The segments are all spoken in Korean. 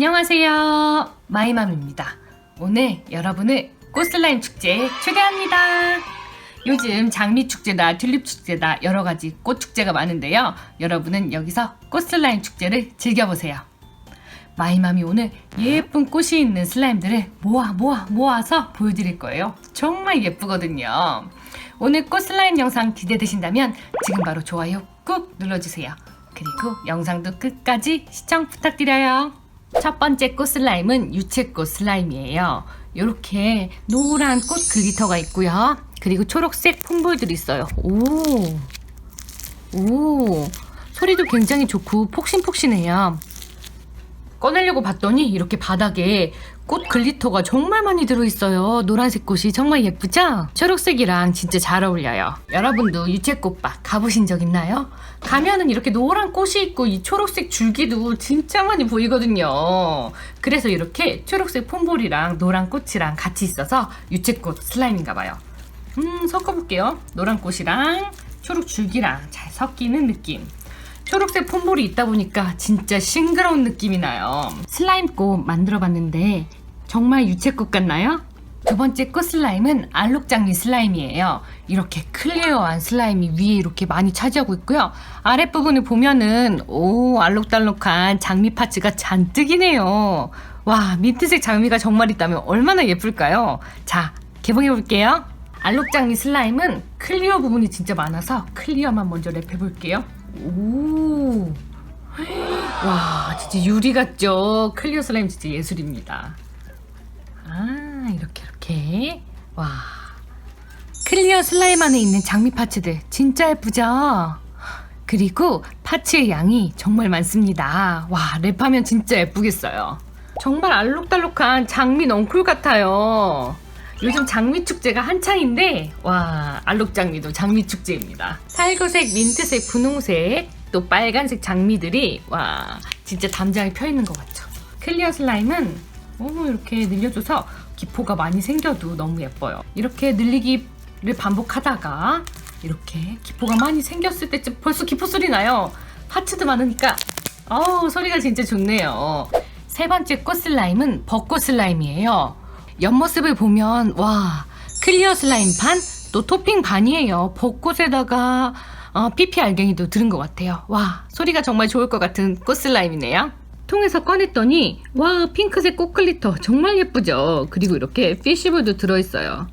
안녕하세요. 마이맘입니다. 오늘 여러분을 꽃슬라임 축제에 초대합니다. 요즘 장미 축제다, 튤립 축제다, 여러 가지 꽃 축제가 많은데요. 여러분은 여기서 꽃슬라임 축제를 즐겨보세요. 마이맘이 오늘 예쁜 꽃이 있는 슬라임들을 모아 모아 모아서 보여드릴 거예요. 정말 예쁘거든요. 오늘 꽃 슬라임 영상 기대되신다면 지금 바로 좋아요 꾹 눌러주세요. 그리고 영상도 끝까지 시청 부탁드려요. 첫 번째 꽃 슬라임은 유채꽃 슬라임이에요. 이렇게 노란 꽃 글리터가 있고요. 그리고 초록색 폼볼들이 있어요. 오, 오, 소리도 굉장히 좋고 폭신폭신해요. 꺼내려고 봤더니 이렇게 바닥에 꽃 글리터가 정말 많이 들어있어요. 노란색 꽃이 정말 예쁘죠? 초록색이랑 진짜 잘 어울려요. 여러분도 유채꽃밭 가보신 적 있나요? 가면은 이렇게 노란 꽃이 있고 이 초록색 줄기도 진짜 많이 보이거든요. 그래서 이렇게 초록색 폼볼이랑 노란 꽃이랑 같이 있어서 유채꽃 슬라임인가 봐요. 음, 섞어볼게요. 노란 꽃이랑 초록 줄기랑 잘 섞이는 느낌. 초록색 폼볼이 있다 보니까 진짜 싱그러운 느낌이 나요. 슬라임꽃 만들어봤는데 정말 유채꽃 같나요? 두 번째 꽃 슬라임은 알록장미 슬라임이에요. 이렇게 클리어한 슬라임이 위에 이렇게 많이 차지하고 있고요. 아랫부분을 보면은 오 알록달록한 장미 파츠가 잔뜩이네요. 와 민트색 장미가 정말 있다면 얼마나 예쁠까요? 자 개봉해 볼게요. 알록장미 슬라임은 클리어 부분이 진짜 많아서 클리어만 먼저 랩해 볼게요. 오. 와, 진짜 유리 같죠? 클리어 슬라임 진짜 예술입니다. 아, 이렇게, 이렇게. 와. 클리어 슬라임 안에 있는 장미 파츠들 진짜 예쁘죠? 그리고 파츠의 양이 정말 많습니다. 와, 랩하면 진짜 예쁘겠어요. 정말 알록달록한 장미 넝쿨 같아요. 요즘 장미 축제가 한창인데 와 알록장미도 장미 축제입니다. 살구색, 민트색, 분홍색 또 빨간색 장미들이 와 진짜 담장에 펴 있는 것 같죠. 클리어 슬라임은 오 이렇게 늘려줘서 기포가 많이 생겨도 너무 예뻐요. 이렇게 늘리기를 반복하다가 이렇게 기포가 많이 생겼을 때쯤 벌써 기포 소리 나요. 파츠도 많으니까 어우 소리가 진짜 좋네요. 세 번째 꽃 슬라임은 벚꽃 슬라임이에요. 옆모습을 보면 와 클리어 슬라임 반또 토핑 반이에요. 벚꽃에다가 어, 피피 알갱이도 들은 것 같아요. 와 소리가 정말 좋을 것 같은 꽃 슬라임이네요. 통에서 꺼냈더니 와 핑크색 꽃 글리터 정말 예쁘죠. 그리고 이렇게 피쉬볼도 들어있어요.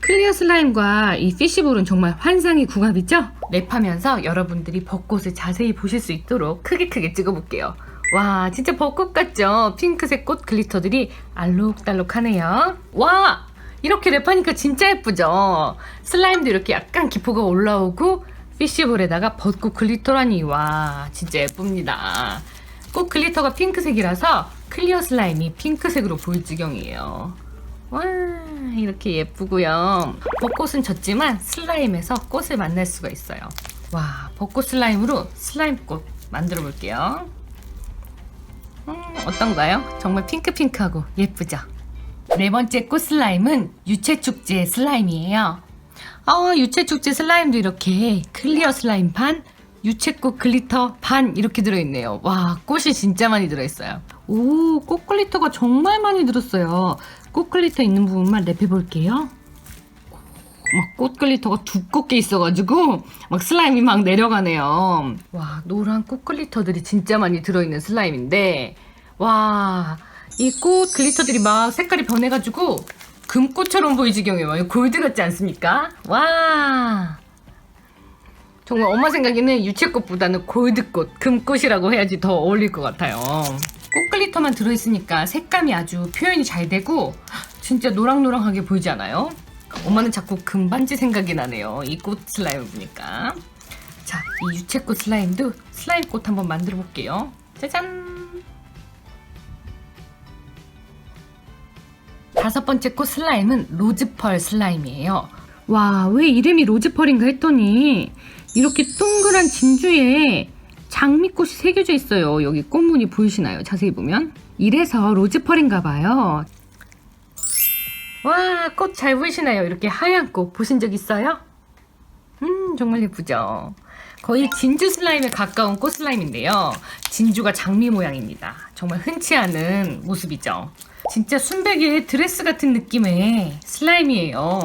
클리어 슬라임과 이 피쉬볼은 정말 환상의 궁합이죠? 랩하면서 여러분들이 벚꽃을 자세히 보실 수 있도록 크게 크게 찍어볼게요. 와, 진짜 벚꽃 같죠? 핑크색 꽃 글리터들이 알록달록하네요. 와! 이렇게 랩하니까 진짜 예쁘죠? 슬라임도 이렇게 약간 기포가 올라오고 피쉬볼에다가 벚꽃 글리터라니 와, 진짜 예쁩니다. 꽃 글리터가 핑크색이라서 클리어 슬라임이 핑크색으로 보일 지경이에요. 와 이렇게 예쁘고요. 벚꽃은 졌지만 슬라임에서 꽃을 만날 수가 있어요. 와 벚꽃 슬라임으로 슬라임꽃 만들어 볼게요. 음, 어떤가요? 정말 핑크핑크하고 예쁘죠? 네 번째 꽃 슬라임은 유채축제 슬라임이에요. 아 유채축제 슬라임도 이렇게 클리어 슬라임 반, 유채꽃 글리터 반 이렇게 들어있네요. 와 꽃이 진짜 많이 들어있어요. 오, 꽃 글리터가 정말 많이 들었어요. 꽃 글리터 있는 부분만 랩해 볼게요. 막 꽃 글리터가 두껍게 있어가지고 막 슬라임이 막 내려가네요. 와, 노란 꽃 글리터들이 진짜 많이 들어있는 슬라임인데, 와, 이 꽃 글리터들이 막 색깔이 변해가지고 금꽃처럼 보이 지경이에요. 골드 같지 않습니까? 와. 정말 엄마 생각에는 유채꽃보다는 골드꽃, 금꽃이라고 해야지 더 어울릴 것 같아요. 꽃 글리터만 들어있으니까 색감이 아주 표현이 잘 되고 진짜 노랑노랑하게 보이지 않아요? 엄마는 자꾸 금반지 생각이 나네요. 이 꽃 슬라임을 보니까. 자, 이 유채꽃 슬라임도 슬라임 꽃 한번 만들어 볼게요. 짜잔! 다섯 번째 꽃 슬라임은 로즈펄 슬라임이에요. 와, 왜 이름이 로즈펄인가 했더니 이렇게 동그란 진주에 장미꽃이 새겨져 있어요. 여기 꽃무늬 보이시나요? 자세히 보면. 이래서 로즈펄인가 봐요. 와, 꽃 잘 보이시나요? 이렇게 하얀 꽃 보신 적 있어요? 음, 정말 예쁘죠? 거의 진주 슬라임에 가까운 꽃 슬라임인데요. 진주가 장미 모양입니다. 정말 흔치 않은 모습이죠. 진짜 순백의 드레스 같은 느낌의 슬라임이에요.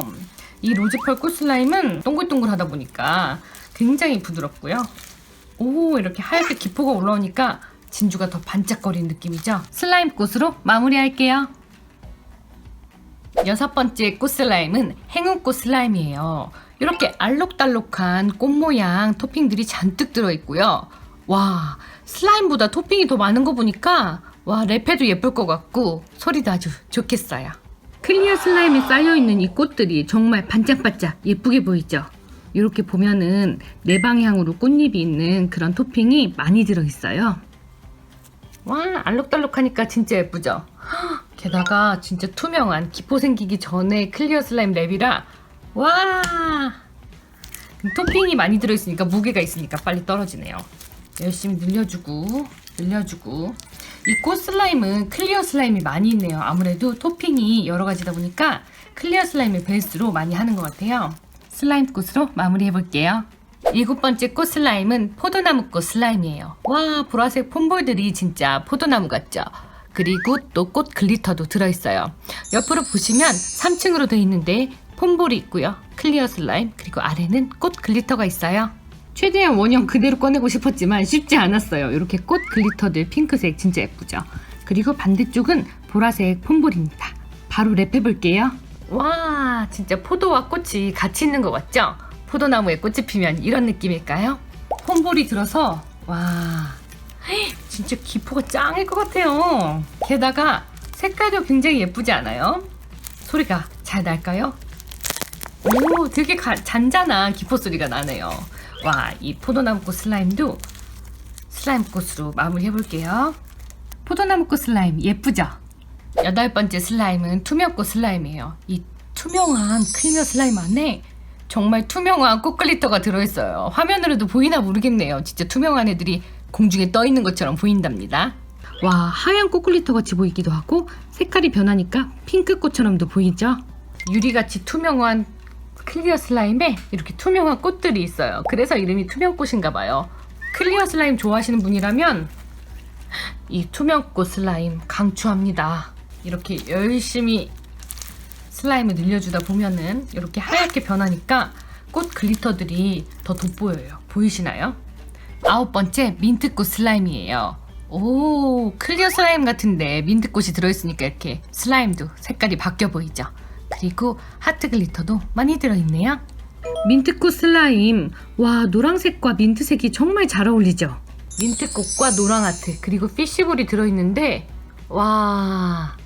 이 로즈펄 꽃 슬라임은 동글동글하다 보니까 굉장히 부드럽고요. 오 이렇게 하얗게 기포가 올라오니까 진주가 더 반짝거리는 느낌이죠. 슬라임 꽃으로 마무리할게요. 여섯 번째 꽃 슬라임은 행운꽃 슬라임이에요. 이렇게 알록달록한 꽃 모양 토핑들이 잔뜩 들어있고요. 와, 슬라임보다 토핑이 더 많은 거 보니까 와, 랩해도 예쁠 것 같고 소리도 아주 좋겠어요. 클리어 슬라임에 쌓여있는 이 꽃들이 정말 반짝반짝 예쁘게 보이죠? 이렇게 보면은 네 방향으로 꽃잎이 있는 그런 토핑이 많이 들어있어요. 와, 알록달록하니까 진짜 예쁘죠? 헉, 게다가 진짜 투명한 기포 생기기 전에 클리어 슬라임 랩이라 와 토핑이 많이 들어있으니까 무게가 있으니까 빨리 떨어지네요. 열심히 늘려주고 늘려주고 이 꽃 슬라임은 클리어 슬라임이 많이 있네요. 아무래도 토핑이 여러 가지다 보니까 클리어 슬라임을 베이스로 많이 하는 것 같아요. 슬라임 꽃으로 마무리해 볼게요. 일곱 번째 꽃 슬라임은 포도나무 꽃 슬라임이에요. 와 보라색 폼볼들이 진짜 포도나무 같죠? 그리고 또 꽃 글리터도 들어있어요. 옆으로 보시면 3층으로 되어 있는데 폼볼이 있고요. 클리어 슬라임 그리고 아래는 꽃 글리터가 있어요. 최대한 원형 그대로 꺼내고 싶었지만 쉽지 않았어요. 이렇게 꽃 글리터들 핑크색 진짜 예쁘죠. 그리고 반대쪽은 보라색 폼볼입니다. 바로 랩해 볼게요. 와 진짜 포도와 꽃이 같이 있는 것 같죠? 포도나무에 꽃이 피면 이런 느낌일까요? 폼볼이 들어서 와 진짜 기포가 짱일 것 같아요. 게다가 색깔도 굉장히 예쁘지 않아요? 소리가 잘 날까요? 오, 되게 가- 잔잔한 기포 소리가 나네요. 와, 이 포도나무꽃 슬라임도 슬라임꽃으로 마무리해 볼게요. 포도나무꽃 슬라임 예쁘죠? 여덟 번째 슬라임은 투명꽃 슬라임이에요. 이 투명한 클리어 슬라임 안에 정말 투명한 꽃 글리터가 들어있어요. 화면으로도 보이나 모르겠네요. 진짜 투명한 애들이 공중에 떠 있는 것처럼 보인답니다. 와, 하얀 꽃 글리터 같이 보이기도 하고 색깔이 변하니까 핑크 꽃처럼도 보이죠? 유리같이 투명한 클리어 슬라임에 이렇게 투명한 꽃들이 있어요. 그래서 이름이 투명꽃인가 봐요. 클리어 슬라임 좋아하시는 분이라면 이 투명꽃 슬라임 강추합니다. 이렇게 열심히 슬라임을 늘려주다 보면은 이렇게 하얗게 변하니까 꽃 글리터들이 더 돋보여요. 보이시나요? 아홉 번째 민트꽃 슬라임이에요. 오 클리어 슬라임 같은데 민트꽃이 들어있으니까 이렇게 슬라임도 색깔이 바뀌어 보이죠. 그리고 하트 글리터도 많이 들어있네요. 민트꽃 슬라임 와 노란색과 민트색이 정말 잘 어울리죠. 민트꽃과 노랑 하트 그리고 피쉬볼이 들어있는데 와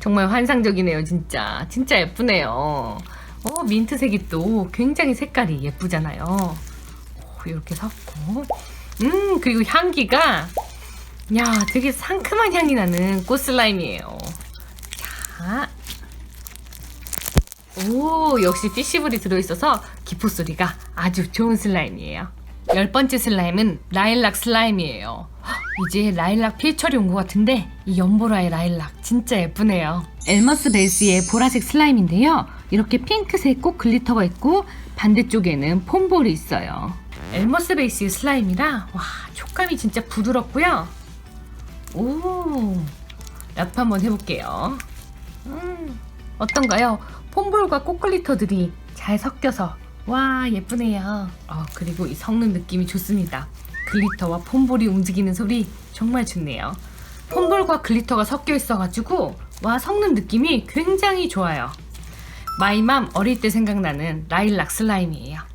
정말 환상적이네요 진짜 진짜 예쁘네요. 어 민트색이 또 굉장히 색깔이 예쁘잖아요. 오, 이렇게 섞고 음 그리고 향기가 야 되게 상큼한 향이 나는 꽃 슬라임이에요. 자. 오, 역시 피쉬볼이 들어있어서 기포 소리가 아주 좋은 슬라임이에요. 열 번째 슬라임은 라일락 슬라임이에요. 헉, 이제 라일락 필철이 온 것 같은데 이 연보라의 라일락 진짜 예쁘네요. 엘머스 베이스의 보라색 슬라임인데요. 이렇게 핑크색 꽃 글리터가 있고 반대쪽에는 폼볼이 있어요. 엘머스 베이스의 슬라임이라 와 촉감이 진짜 부드럽고요. 오, 랩 한번 해볼게요. 음, 어떤가요? 폼볼과 꽃글리터들이 잘 섞여서 와 예쁘네요. 어, 그리고 이 섞는 느낌이 좋습니다. 글리터와 폼볼이 움직이는 소리 정말 좋네요. 폼볼과 글리터가 섞여 있어가지고 와 섞는 느낌이 굉장히 좋아요. 마이맘 어릴 때 생각나는 라일락 슬라임이에요.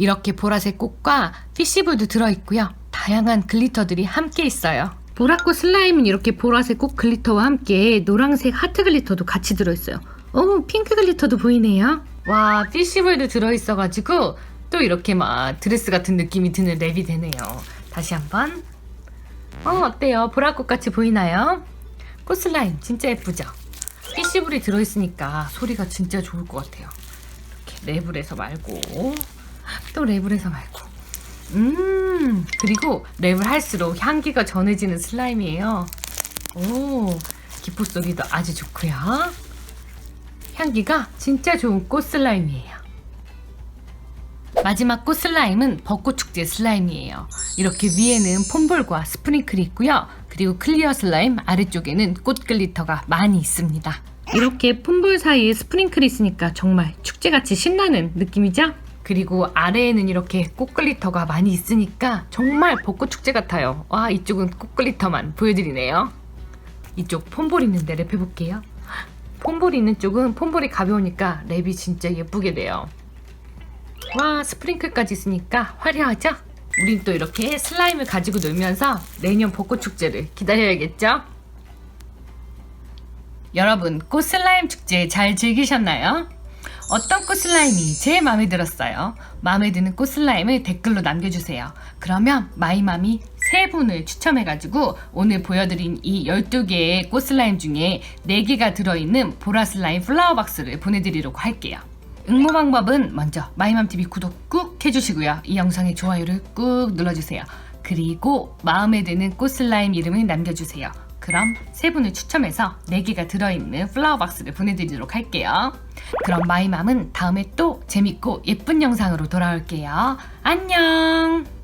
이렇게 보라색 꽃과 피쉬볼도 들어있고요. 다양한 글리터들이 함께 있어요. 보라꽃 슬라임은 이렇게 보라색 꽃 글리터와 함께 노란색 하트 글리터도 같이 들어있어요. 오, 핑크 글리터도 보이네요. 와, 피쉬볼도 들어있어가지고 또 이렇게 막 드레스 같은 느낌이 드는 랩이 되네요. 다시 한번. 어, 어때요? 보라꽃 같이 보이나요? 꽃 슬라임 진짜 예쁘죠? 피쉬볼이 들어있으니까 소리가 진짜 좋을 것 같아요. 이렇게 랩을 해서 말고 또 랩을 해서 말고 음 그리고 랩을 할수록 향기가 전해지는 슬라임이에요 오 기포 소리도 아주 좋고요 향기가 진짜 좋은 꽃 슬라임이에요 마지막 꽃 슬라임은 벚꽃 축제 슬라임이에요. 이렇게 위에는 폼볼과 스프링클이 있고요. 그리고 클리어 슬라임 아래쪽에는 꽃 글리터가 많이 있습니다. 이렇게 폼볼 사이에 스프링클이 있으니까 정말 축제같이 신나는 느낌이죠? 그리고 아래에는 이렇게 꽃 글리터가 많이 있으니까 정말 벚꽃 축제 같아요. 와 이쪽은 꽃 글리터만 보여드리네요. 이쪽 폼볼 있는데 랩 해볼게요. 폼볼 있는 쪽은 폼볼이 가벼우니까 랩이 진짜 예쁘게 돼요. 와 스프링클까지 있으니까 화려하죠? 우린 또 이렇게 슬라임을 가지고 놀면서 내년 벚꽃 축제를 기다려야겠죠? 여러분 꽃 슬라임 축제 잘 즐기셨나요? 어떤 꽃 슬라임이 제일 마음에 들었어요? 마음에 드는 꽃 슬라임을 댓글로 남겨주세요. 그러면 마이맘이 세 분을 추첨해가지고 오늘 보여드린 이 12개의 꽃 슬라임 중에 4개가 들어있는 보라 슬라임 플라워 박스를 보내드리려고 할게요. 응모 방법은 먼저 마이맘TV 구독 꾹 해주시고요. 이 영상에 좋아요를 꾹 눌러주세요. 그리고 마음에 드는 꽃 슬라임 이름을 남겨주세요. 그럼 세 분을 추첨해서 4개가 들어있는 플라워 박스를 보내드리도록 할게요. 그럼 마이맘은 다음에 또 재밌고 예쁜 영상으로 돌아올게요. 안녕!